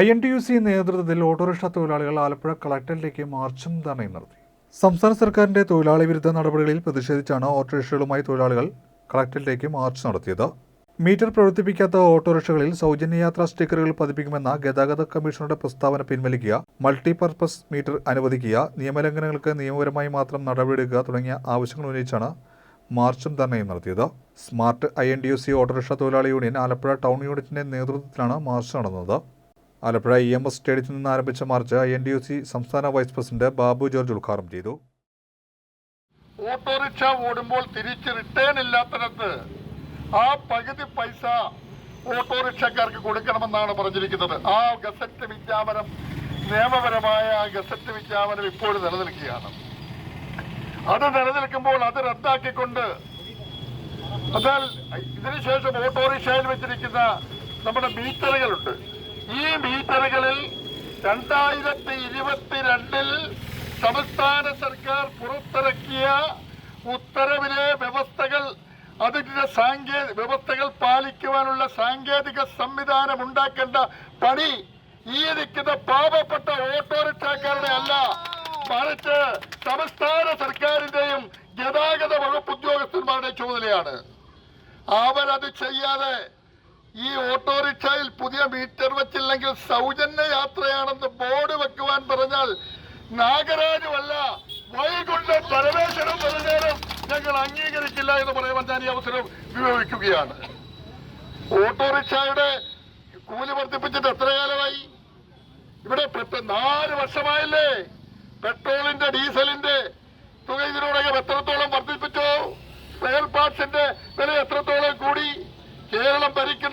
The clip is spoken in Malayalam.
I N T U C നേതൃത്വത്തിൽ ഓട്ടോറിക്ഷ തൊഴിലാളികൾ ആലപ്പുഴ കളക്ടറിലേക്ക് മാർച്ചും ധർണയും നടത്തി. സംസ്ഥാന സർക്കാരിന്റെ തൊഴിലാളി വിരുദ്ധ നടപടികളിൽ പ്രതിഷേധിച്ചാണ് ഓട്ടോറിക്ഷകളുമായി തൊഴിലാളികൾ കളക്ടറിലേക്ക് മാർച്ച് നടത്തിയത്. മീറ്റർ പ്രവർത്തിപ്പിക്കാത്ത ഓട്ടോറിക്ഷകളിൽ സൗജന്യ യാത്രാ സ്റ്റിക്കറുകൾ പതിപ്പിക്കുമെന്ന ഗതാഗത കമ്മീഷണറുടെ പ്രസ്താവന പിൻവലിക്കുക മൾട്ടിപർപ്പസ് മീറ്റർ അനുവദിക്കുക നിയമലംഘനങ്ങൾക്ക് നിയമപരമായി മാത്രം നടപടിയെടുക്കുക തുടങ്ങിയ ആവശ്യങ്ങൾ ഉന്നയിച്ചാണ് മാർച്ചും ധർണയും നടത്തിയത്. Smart I N D U C auto rickshaw തൊഴിലാളി യൂണിയൻ ആലപ്പുഴ ടൗൺ യൂണിറ്റിന്റെ നേതൃത്വത്തിലാണ് മാർച്ച് നടന്നത്. ആലപ്പുഴ ഇ എം എസ് സ്റ്റേഡിയത്തിൽ നിന്ന് ആരംഭിച്ച മാർച്ച് എൻ ഡി സി സംസ്ഥാന വൈസ് പ്രസിഡന്റ് ബാബു ജോർജ് ഉദ്ഘാടനം ചെയ്തു. ഓട്ടോറിക്ഷ ഓടുമ്പോൾ തിരിച്ച് റിട്ടേൺ ഇല്ലാത്തിടത്ത് ആ പകുതി പൈസ ഓട്ടോറിക്ഷക്കാർക്ക് കൊടുക്കണമെന്നാണ് പറഞ്ഞിരിക്കുന്നത്. ആ ഗസറ്റ് വിജ്ഞാപനം നിയമപരമായ ആ ഗസറ്റ് വിജ്ഞാപനം ഇപ്പോൾ നിലനിൽക്കുകയാണ്. അത് നിലനിൽക്കുമ്പോൾ അത് റദ്ദാക്കിക്കൊണ്ട് എന്നാൽ ഇതിനുശേഷം ഓട്ടോറിക്ഷയിൽ വെച്ചിരിക്കുന്ന നമ്മുടെ മീറ്ററുകളുണ്ട്. ഈ മീറ്ററുകളിൽ രണ്ടായിരത്തി ഇരുപത്തിരണ്ടിൽ സംസ്ഥാന സർക്കാർ പുറത്തിറക്കിയ ഉത്തരവിലെ വ്യവസ്ഥകൾ അതിന്റെ സാങ്കേ വ്യവസ്ഥകൾ പാലിക്കുവാനുള്ള സാങ്കേതിക സംവിധാനം ഉണ്ടാക്കേണ്ട പണി ഈ നിൽക്കുന്ന പാവപ്പെട്ട ഓട്ടോറിക്ഷക്കാരുടെ അല്ല. മറിച്ച് സംസ്ഥാന സർക്കാരിന്റെയും ഗതാഗത വകുപ്പ് ഉദ്യോഗസ്ഥന്മാരുടെ ചുമതലയാണ്. അവരത് ചെയ്യാതെ ഈ ഓട്ടോറിക്ഷയിൽ പുതിയ മീറ്റർ വെച്ചില്ലെങ്കിൽ സൗജന്യ യാത്രയാണെന്ന് ബോർഡ് വെക്കുവാൻ പറഞ്ഞാൽ നാഗരാജുമല്ല വൈകുണ്ഠ പരമേശ്വരം പറഞ്ഞാലും ഞങ്ങൾ അംഗീകരിക്കില്ല എന്ന് പറയുവാൻ ഞാൻ ഈ അവസരം വിനിയോഗിക്കുകയാണ് ഓട്ടോറിക്ഷയുടെ കൂലി വർദ്ധിപ്പിച്ചിട്ട് എത്ര കാലമായി? ഇവിടെ നാല് വർഷമായില്ലേ? പെട്രോളിന്റെ ഡീസലിന്റെ തുക ഇതിനോടകം എത്രത്തോളം വർദ്ധിപ്പിച്ചോ? സ്പെയർ പാർട്സിന്റെ വില എത്രത്തോളം കൂടി? കേരളം ഭരിക്കുന്ന